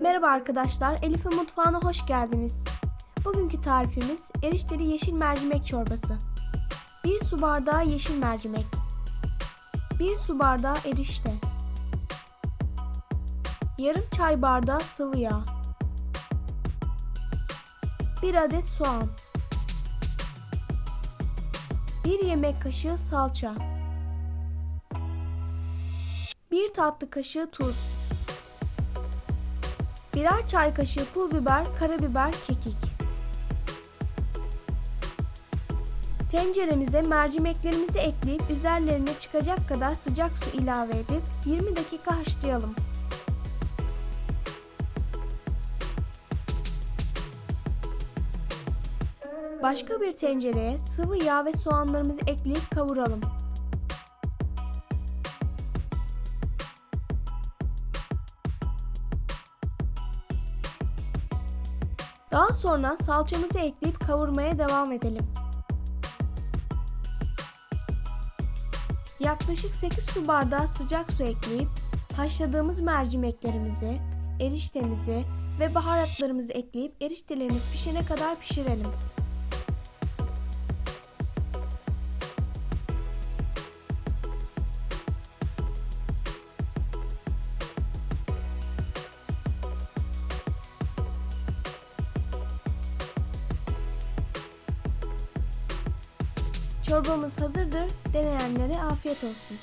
Merhaba arkadaşlar, Elif'in mutfağına hoş geldiniz. Bugünkü tarifimiz erişteli yeşil mercimek çorbası. 1 su bardağı yeşil mercimek. 1 su bardağı erişte. Yarım çay bardağı sıvı yağ. 1 adet soğan. 1 yemek kaşığı salça. 1 tatlı kaşığı tuz. Birer çay kaşığı pul biber, karabiber, kekik. Tenceremize mercimeklerimizi ekleyip üzerlerine çıkacak kadar sıcak su ilave edip 20 dakika haşlayalım. Başka bir tencereye sıvı yağ ve soğanlarımızı ekleyip kavuralım. Daha sonra salçamızı ekleyip kavurmaya devam edelim. Yaklaşık 8 su bardağı sıcak su ekleyip haşladığımız mercimeklerimizi, eriştemizi ve baharatlarımızı ekleyip eriştelerimiz pişene kadar pişirelim. Çorbamız hazırdır. Deneyenlere afiyet olsun.